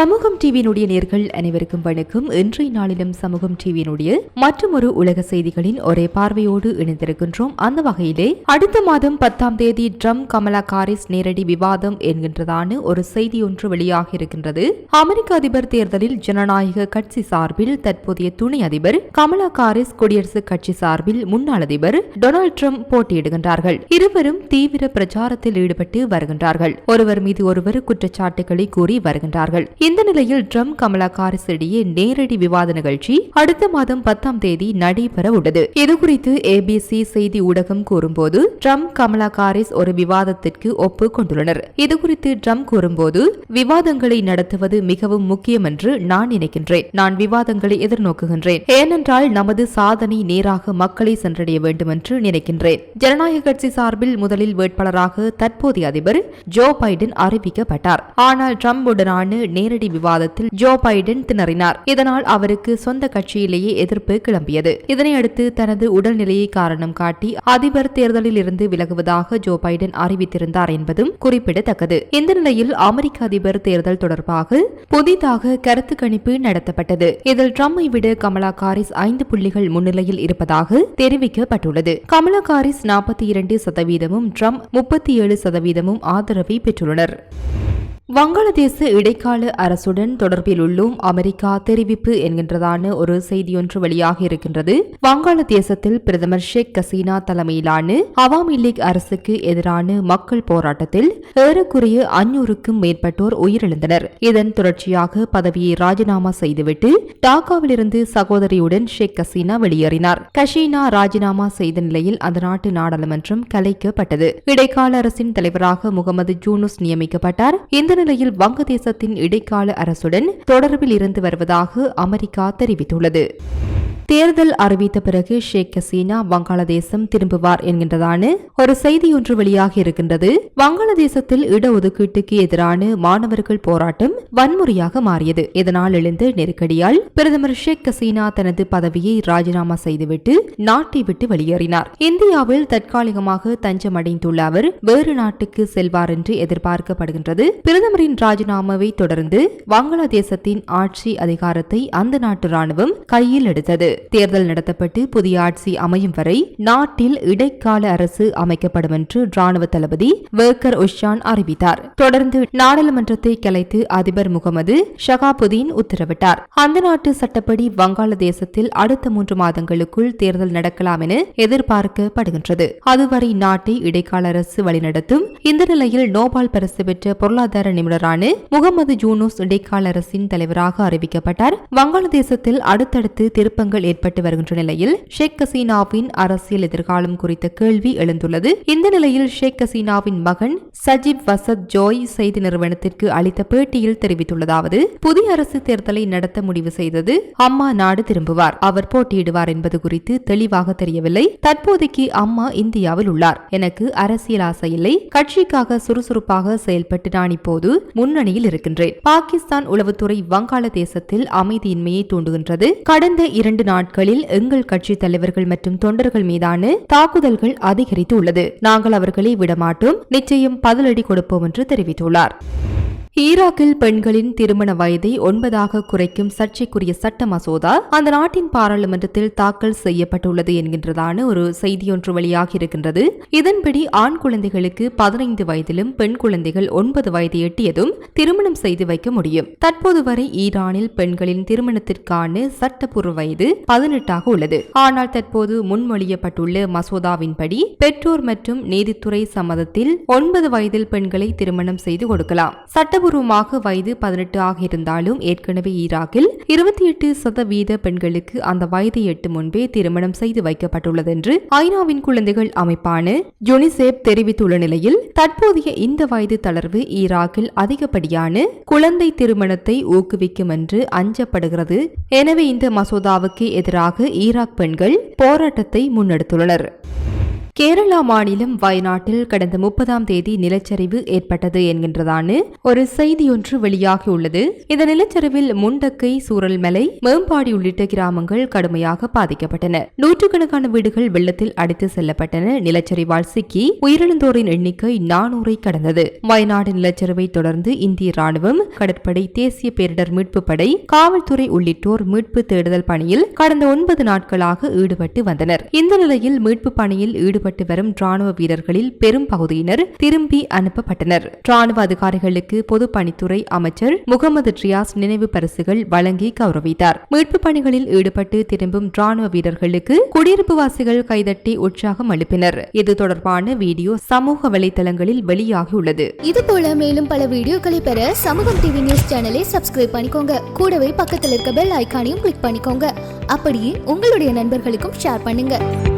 சமூகம் டிவியினுடைய நேர்கள் அனைவருக்கும் வணக்கம். இன்றைய நாளிலும் சமூகம் டிவியினுடைய மற்றும் ஒரு உலக செய்திகளின் ஒரே பார்வையோடு இணைந்திருக்கின்றோம். அந்த வகையிலே அடுத்த மாதம் பத்தாம் தேதி ட்ரம் கமலா காரிஸ் நேரடி விவாதம் என்கின்றதான ஒரு செய்தி ஒன்று வெளியாக இருக்கின்றது. அமெரிக்க அதிபர் தேர்தலில் ஜனநாயக கட்சி சார்பில் தற்போதைய துணை அதிபர் கமலா காரிஸ் குடியரசுக் கட்சி சார்பில் முன்னாள் அதிபர் டொனால்ட் ட்ரம்ப் போட்டியிடுகின்றார்கள். இருவரும் தீவிர பிரச்சாரத்தில் ஈடுபட்டு வருகின்றார்கள். ஒருவர் மீது ஒருவர் குற்றச்சாட்டுகளை கூறி வருகின்றார்கள். இந்த நிலையில் ட்ரம்ப் கமலா காரிஸ் இடையே நேரடி விவாத நிகழ்ச்சி அடுத்த மாதம் பத்தாம் தேதி நடைபெற உள்ளது. இதுகுறித்து ஏபிசி செய்தி ஊடகம் கூறும்போது ட்ரம்ப் கமலா காரிஸ் ஒரு விவாதத்திற்கு ஒப்புக் கொண்டுள்ளனர் இதுகுறித்து ட்ரம்ப் கூறும்போது விவாதங்களை நடத்துவது மிகவும் முக்கியம் என்று நான் நினைக்கின்றேன். நான் விவாதங்களை எதிர்நோக்குகின்றேன். ஏனென்றால் நமது சாதனை நேராக மக்களை சென்றடைய வேண்டும் என்று நினைக்கின்றேன். ஜனநாயக கட்சி சார்பில் முதலில் வேட்பாளராக தற்போதைய அதிபர் ஜோ பைடன் அறிவிக்கப்பட்டார். ஆனால் ட்ரம்புடனான நேரடி விவாதத்தில் ஜோ பைடன் திணறினார். இதனால் அவருக்கு சொந்த கட்சியிலேயே எதிர்ப்பு கிளம்பியது. இதனையடுத்து தனது உடல்நிலையை காரணம் காட்டி அதிபர் தேர்தலில் இருந்து விலகுவதாக ஜோ பைடன் அறிவித்திருந்தார் என்பதும் குறிப்பிடத்தக்கது. இந்த நிலையில் அமெரிக்க அதிபர் தேர்தல் தொடர்பாக புதிதாக கருத்து கணிப்பு நடத்தப்பட்டது. இதில் ட்ரம்பை விட கமலா காரிஸ் ஐந்து புள்ளிகள் முன்னிலையில் இருப்பதாக தெரிவிக்கப்பட்டுள்ளது. கமலா காரிஸ் நாற்பத்தி இரண்டு சதவீதமும் ட்ரம்ப் முப்பத்தி ஏழு சதவீதமும் ஆதரவை பெற்றுள்ளனர். வங்காளதேச இடைக்கால அரசுடன் தொடர்பில் உள்ளும் அமெரிக்கா தெரிவிப்பு என்கின்றதான ஒரு செய்தியொன்று வெளியாக இருக்கின்றது. வங்காளதேசத்தில் பிரதமர் ஷேக் கசீனா தலைமையிலான அவாமி லீக் அரசுக்கு எதிரான மக்கள் போராட்டத்தில் ஏறக்குறைய அஞ்சூறுக்கும் மேற்பட்டோர் உயிரிழந்தனர். இதன் தொடர்ச்சியாக பதவியை ராஜினாமா செய்துவிட்டு டாக்காவிலிருந்து சகோதரியுடன் ஷேக் கசீனா வெளியேறினார். கஷீனா ராஜினாமா செய்த நிலையில் அந்த நாட்டு நாடாளுமன்றம் கலைக்கப்பட்டது. இடைக்கால அரசின் தலைவராக முகமது ஜூனுஸ் நியமிக்கப்பட்டார். இந்த நிலையில் வங்கதேசத்தின் இடைக்கால அரசுடன் தொடர்பில் இருந்து வருவதாக அமெரிக்கா தெரிவித்துள்ளது. தேர்தல் அறிவித்த பிறகு ஷேக் ஹசீனா வங்காளதேசம் திரும்புவார் என்கின்றதான ஒரு செய்தி ஒன்று வெளியாக இருக்கின்றது. வங்காளதேசத்தில் இடஒதுக்கீட்டுக்கு எதிரான மாணவர்கள் போராட்டம் வன்முறையாக மாறியது. இதனால் எழுந்த நெருக்கடியால் பிரதமர் ஷேக் ஹசீனா தனது பதவியை ராஜினாமா செய்துவிட்டு நாட்டை விட்டு வெளியேறினார். இந்தியாவில் தற்காலிகமாக தஞ்சம் அடைந்துள்ள அவர் வேறு நாட்டுக்கு செல்வார் என்று எதிர்பார்க்கப்படுகின்றது. பிரதமரின் ராஜினாமாவை தொடர்ந்து வங்காளதேசத்தின் ஆட்சி அதிகாரத்தை அந்த நாட்டு ராணுவம் கையில் எடுத்தது. தேர்தல் நடத்தப்பட்டு புதிய ஆட்சி அமையும் வரை நாட்டில் இடைக்கால அரசு அமைக்கப்படும் என்று ராணுவ தளபதி வேர்கர் உஷான் அறிவித்தார். தொடர்ந்து நாடாளுமன்றத்தை கலைத்து அதிபர் முகமது ஷகாபுதீன் உத்தரவிட்டார். அந்த நாட்டு சட்டப்படி வங்காளதேசத்தில் அடுத்த மூன்று மாதங்களுக்குள் தேர்தல் நடக்கலாம் என எதிர்பார்க்கப்படுகின்றது. அதுவரை நாட்டை இடைக்கால அரசு வழிநடத்தும் இந்த நிலையில் நோபால் பரிசு பெற்ற பொருளாதார நிபுணரான முகமது ஜூனூஸ் இடைக்கால அரசின் தலைவராக அறிவிக்கப்பட்டார். வங்காளதேசத்தில் அடுத்தடுத்து திருப்பங்கள் ஏற்பட்டு வருகின்ற நிலையில் ஷேக் ஹசீனாவின் அரசியல் எதிர்காலம் குறித்த கேள்வி எழுந்துள்ளது. இந்த நிலையில் ஷேக் ஹசீனாவின் மகன் சஜிப் வசத் ஜோய் செய்தி நிறுவனத்திற்கு அளித்த பேட்டியில் தெரிவித்துள்ளதாவது புதிய அரசு தேர்தலை நடத்த முடிவு செய்தது அம்மா நாடு திரும்புவார். அவர் போட்டியிடுவார் என்பது குறித்து தெளிவாக தெரியவில்லை. தற்போதைக்கு அம்மா இந்தியாவில் உள்ளார். எனக்கு அரசியல் ஆசை இல்லை. கட்சிக்காக சுறுசுறுப்பாக செயல்பட்டு நான் இப்போது முன்னணியில் இருக்கின்றேன். பாகிஸ்தான் உளவுத்துறை வங்காளதேசத்தில் அமைதியின்மையை தூண்டுகின்றது. கடந்த இரண்டு நாட்களில் எங்கள் கட்சி தலைவர்கள் மற்றும் தொண்டர்கள் மீதான தாக்குதல்கள் அதிகரித்து உள்ளது நாங்கள் அவர்களை விடமாட்டோம். நிச்சயம் பதிலடி கொடுப்போம் என்று தெரிவித்துள்ளார். ஈராக்கில் பெண்களின் திருமண வயதை ஒன்பதாக குறைக்கும் சர்ச்சைக்குரிய சட்ட மசோதா அந்த நாட்டின் பாராளுமன்றத்தில் தாக்கல் செய்யப்பட்டுள்ளது என்கின்றதான ஒரு செய்தியொன்று வெளியாகி இருக்கின்றது இதன்படி ஆண் குழந்தைகளுக்கு பதினைந்து வயதிலும் பெண் குழந்தைகள் ஒன்பது வயது எட்டியதும் திருமணம் செய்து வைக்க முடியும். தற்போது வரை ஈரானில் பெண்களின் திருமணத்திற்கான சட்டப்பூர்வ வயது பதினெட்டாக உள்ளது. ஆனால் தற்போது முன்மொழியப்பட்டுள்ள மசோதாவின்படி பெற்றோர் மற்றும் நீதித்துறை சம்மதத்தில் ஒன்பது வயதில் பெண்களை திருமணம் செய்து கொடுக்கலாம். சட்ட சட்டபூர்வமாக வயது பதினெட்டு ஆகியிருந்தாலும் ஏற்கனவே ஈராக்கில் இருபத்தி எட்டு சதவீத பெண்களுக்கு அந்த வயதை எட்டு முன்பே திருமணம் செய்து வைக்கப்பட்டுள்ளது என்று ஐநாவின் குழந்தைகள் அமைப்பான யுனிசெப் தெரிவித்துள்ள நிலையில் தற்போதைய இந்த வயது தளர்வு ஈராக்கில் அதிகப்படியான குழந்தை திருமணத்தை ஊக்குவிக்கும் என்று அஞ்சப்படுகிறது. எனவே இந்த மசோதாவுக்கு எதிராக ஈராக் பெண்கள் போராட்டத்தை முன்னெடுத்துள்ளனர். கேரளா மாநிலம் வயநாட்டில் கடந்த முப்பதாம் தேதி நிலச்சரிவு ஏற்பட்டது என்கின்றதான ஒரு செய்தியொன்று வெளியாகியுள்ளது இந்த நிலச்சரிவில் முண்டக்கை சூரல்மலை மேம்பாடி உள்ளிட்ட கிராமங்கள் கடுமையாக பாதிக்கப்பட்டன. நூற்றுக்கணக்கான வீடுகள் வெள்ளத்தில் அடித்து செல்லப்பட்டன. நிலச்சரிவால் சிக்கி உயிரிழந்தோரின் எண்ணிக்கை நானூரை கடந்தது. வயநாடு நிலச்சரிவை தொடர்ந்து இந்திய ராணுவம் கடற்படை தேசிய பேரிடர் மீட்பு படை காவல்துறை உள்ளிட்டோர் மீட்பு தேடுதல் பணியில் கடந்த ஒன்பது நாட்களாக ஈடுபட்டு வந்தனர். இந்த நிலையில் மீட்பு பணியில் ஈடுபட்டு வரும் ராணுவ வீரர்களில் பெரும் பகுதியினர் திரும்பி அனுப்பப்பட்டனர். ராணுவ அதிகாரிகளுக்கு பொதுப்பணித்துறை அமைச்சர் முகமது ரியாஸ் நினைவு பரிசுகள் வழங்கி கௌரவித்தார். மீட்பு பணிகளில் ஈடுபட்டு திரும்பும் ராணுவ வீரர்களுக்கு குடியிருப்புவாசிகள் கைதட்டி உற்சாகம் அளிப்பினர். இது தொடர்பான வீடியோ சமூக வலைதளங்களில் வெளியாகியுள்ளது. இது போல மேலும் பல வீடியோக்களை பெற சமூகம் டிவி நியூஸ் சேனலை சப்ஸ்கிரைப் பண்ணிக்கோங்க. கூடவே பக்கத்தில் இருக்க பெல் ஐக்கானையும் கிளிக் பண்ணிக்கோங்க. அப்படியே உங்களுடைய நண்பர்களுக்கும் ஷேர் பண்ணுங்க.